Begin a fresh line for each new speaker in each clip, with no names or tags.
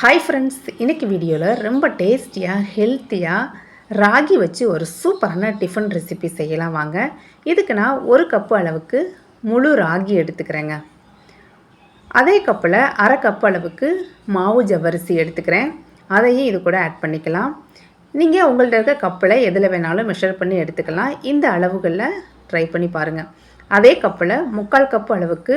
Hi friends இன்றைக்கி வீடியோவில் ரொம்ப டேஸ்டியாக ஹெல்த்தியாக ராகி வச்சு ஒரு சூப்பரான டிஃபன் ரெசிபி செய்யலாம் வாங்க. இதுக்கு நான் ஒரு கப்பு அளவுக்கு முழு ராகி எடுத்துக்கிறேங்க. அதே கப்பில் அரை கப் அளவுக்கு மாவு ஜவ்வரிசி எடுத்துக்கிறேன். அதையும் இது கூட ஆட் பண்ணிக்கலாம். நீங்கள் உங்கள்கிட்ட இருக்க கப்பில் எதில் வேணாலும் மெஷர் பண்ணி எடுத்துக்கலாம். இந்த அளவுகளில் ட்ரை பண்ணி பாருங்கள் அதே கப்பில் முக்கால் கப்பு அளவுக்கு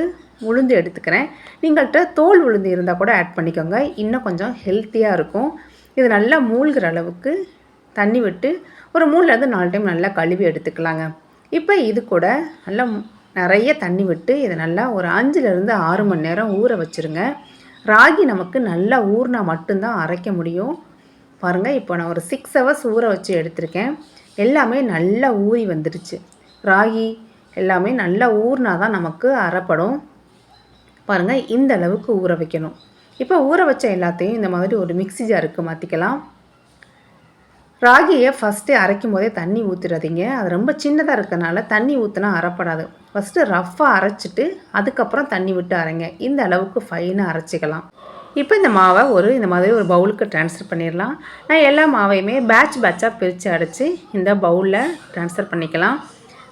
உளுந்து எடுத்துக்கிறேன். நீங்கள்கிட்ட தோல் உளுந்து இருந்தால் கூட ஆட் பண்ணிக்கோங்க. இன்னும் கொஞ்சம் ஹெல்த்தியாக இருக்கும். இது நல்லா மூழ்கிற அளவுக்கு தண்ணி விட்டு ஒரு மூணுலேருந்து நாலு டைம் நல்லா கழுவி எடுத்துக்கலாங்க. இப்போ இது கூட நல்லா நிறைய தண்ணி விட்டு இதை நல்லா ஒரு அஞ்சுலேருந்து ஆறு மணி நேரம் ஊற வச்சுருங்க. ராகி நமக்கு நல்லா ஊறினா மட்டும்தான் அரைக்க முடியும். பாருங்கள் இப்போ நான் ஒரு சிக்ஸ் ஹவர்ஸ் ஊற வச்சு எடுத்திருக்கேன். எல்லாமே நல்லா ஊறி வந்துடுச்சு ராகி எல்லாமே நல்லா ஊறினா தான் நமக்கு அரைப்படும் பாருங்கள் இந்த அளவுக்கு ஊற வைக்கணும். இப்போ ஊற வச்ச எல்லாத்தையும் இந்த மாதிரி ஒரு மிக்சி ஜாருக்கு மாற்றிக்கலாம் ராகியை ஃபஸ்ட்டு அரைக்கும் போதே தண்ணி ஊற்றிடாதீங்க அது ரொம்ப சின்னதாக இருக்கனால தண்ணி ஊற்றினா அரைப்படாது ஃபஸ்ட்டு ரஃப்பாக அரைச்சிட்டு அதுக்கப்புறம் தண்ணி விட்டு அரைங்க. இந்த அளவுக்கு ஃபைனாக அரைச்சிக்கலாம். இப்போ இந்த மாவை ஒரு இந்த மாதிரி ஒரு பவுலுக்கு ட்ரான்ஸ்ஃபர் பண்ணிடலாம். நான் எல்லா மாவையுமே பேட்ச் பேட்சாக பிரித்து அடைச்சி இந்த பவுலில் ட்ரான்ஸ்ஃபர் பண்ணிக்கலாம்.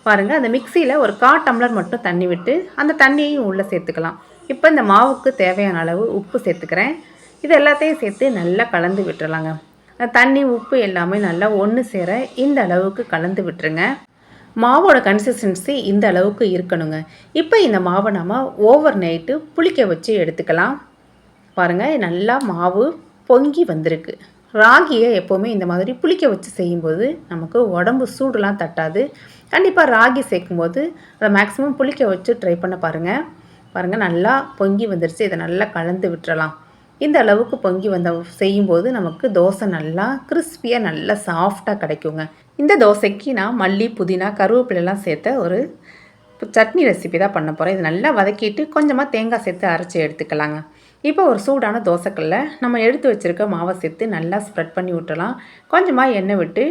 பாருங்கள் அந்த மிக்சியில் ஒரு கா டம்ளர் மட்டும் தண்ணி விட்டு அந்த தண்ணியையும் உள்ளே சேர்த்துக்கலாம். இப்போ இந்த மாவுக்கு தேவையான அளவு உப்பு சேர்த்துக்கிறேன். இது எல்லாத்தையும் சேர்த்து நல்லா கலந்து விட்டுறலாங்க. தண்ணி உப்பு எல்லாமே நல்லா ஒன்று சேர இந்த அளவுக்கு கலந்து விட்டுருங்க. மாவோட கன்சிஸ்டன்சி இந்த அளவுக்கு இருக்கணுங்க. இப்போ இந்த மாவை நம்ம ஓவர் நைட்டு புளிக்க வச்சு எடுத்துக்கலாம். பாருங்கள் நல்லா மாவு பொங்கி வந்திருக்கு. ராகியை எப்போவுமே இந்த மாதிரி புளிக்க வச்சு செய்யும்போது நமக்கு உடம்பு சூடுலாம் தட்டாது. கண்டிப்பாக ராகி சேர்க்கும்போது அதை மேக்ஸிமம் புளிக்க வச்சு ட்ரை பண்ண பாருங்கள் பாருங்கள் நல்லா பொங்கி வந்துருச்சு. இதை நல்லா கலந்து விட்டுறலாம். இந்த அளவுக்கு பொங்கி வந்த செய்யும்போது நமக்கு தோசை நல்லா கிறிஸ்பியாக நல்லா சாஃப்டாக கிடைக்குங்க. இந்த தோசைக்கு நான் மல்லி புதினா கருவேப்பிலெல்லாம் சேர்த்த ஒரு சட்னி ரெசிபி தான் பண்ண போகிறேன் இது நல்லா வதக்கிட்டு கொஞ்சமாக தேங்காய் சேர்த்து அரைச்சி எடுத்துக்கலாங்க. இப்போ ஒரு சூடான தோசைக்கல்ல நம்ம எடுத்து வச்சுருக்க மாவை சேர்த்து நல்லா ஸ்ப்ரெட் பண்ணி விட்டுலாம் கொஞ்சமாக எண்ணெய் விட்டு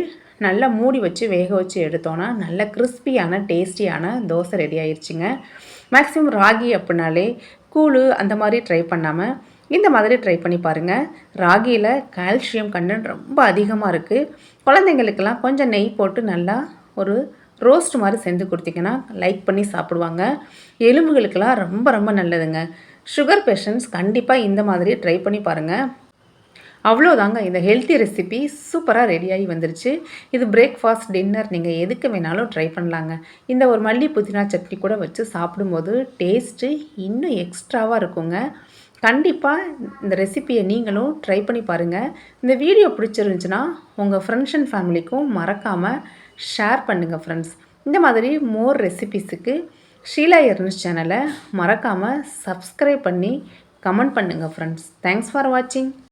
நல்லா மூடி வச்சு வேக வச்சு எடுத்தோன்னா நல்ல கிறிஸ்பியான டேஸ்டியான தோசை ரெடி ஆயிடுச்சுங்க மேக்ஸிமம் ராகி அப்படின்னாலே கூழு அந்த மாதிரி ட்ரை பண்ணாமல் இந்த மாதிரி ட்ரை பண்ணி பாருங்கள் ராகியில் கால்சியம் கண்டென்ட் ரொம்ப அதிகமாக இருக்குது குழந்தைங்களுக்கெல்லாம் கொஞ்சம் நெய் போட்டு நல்லா ஒரு ரோஸ்ட் மாதிரி செஞ்சு கொடுத்தீங்கன்னா லைக் பண்ணி சாப்பிடுவாங்க. எலும்புகளுக்கெல்லாம் ரொம்ப ரொம்ப நல்லதுங்க. சுகர் பேஷண்ட்ஸ் கண்டிப்பாக இந்த மாதிரி ட்ரை பண்ணி பாருங்கள் அவ்வளோதாங்க இந்த ஹெல்த்தி ரெசிபி சூப்பராக ரெடியாகி வந்துருச்சு. இது பிரேக்ஃபாஸ்ட் டின்னர் நீங்கள் எதுக்கு வேணாலும் ட்ரை பண்ணலாங்க. இந்த ஒரு மல்லி புதினா சட்னி கூட வச்சு சாப்பிடும்போது டேஸ்ட்டு இன்னும் எக்ஸ்ட்ராவாக இருக்குங்க. கண்டிப்பாக இந்த ரெசிப்பியை நீங்களும் ட்ரை பண்ணி பாருங்கள் இந்த வீடியோ பிடிச்சிருந்துச்சுன்னா உங்கள் ஃப்ரெண்ட்ஸ் அண்ட் ஃபேமிலிக்கும் மறக்காமல் ஷேர் பண்ணுங்கள் ஃப்ரெண்ட்ஸ் இந்த மாதிரி மோர் ரெசிபிஸுக்கு ஷீலா எர்னிஸ் சேனலை மறக்காமல் சப்ஸ்கிரைப் பண்ணி கமெண்ட் பண்ணுங்கள் ஃப்ரெண்ட்ஸ் தேங்க்ஸ் ஃபார் வாட்சிங்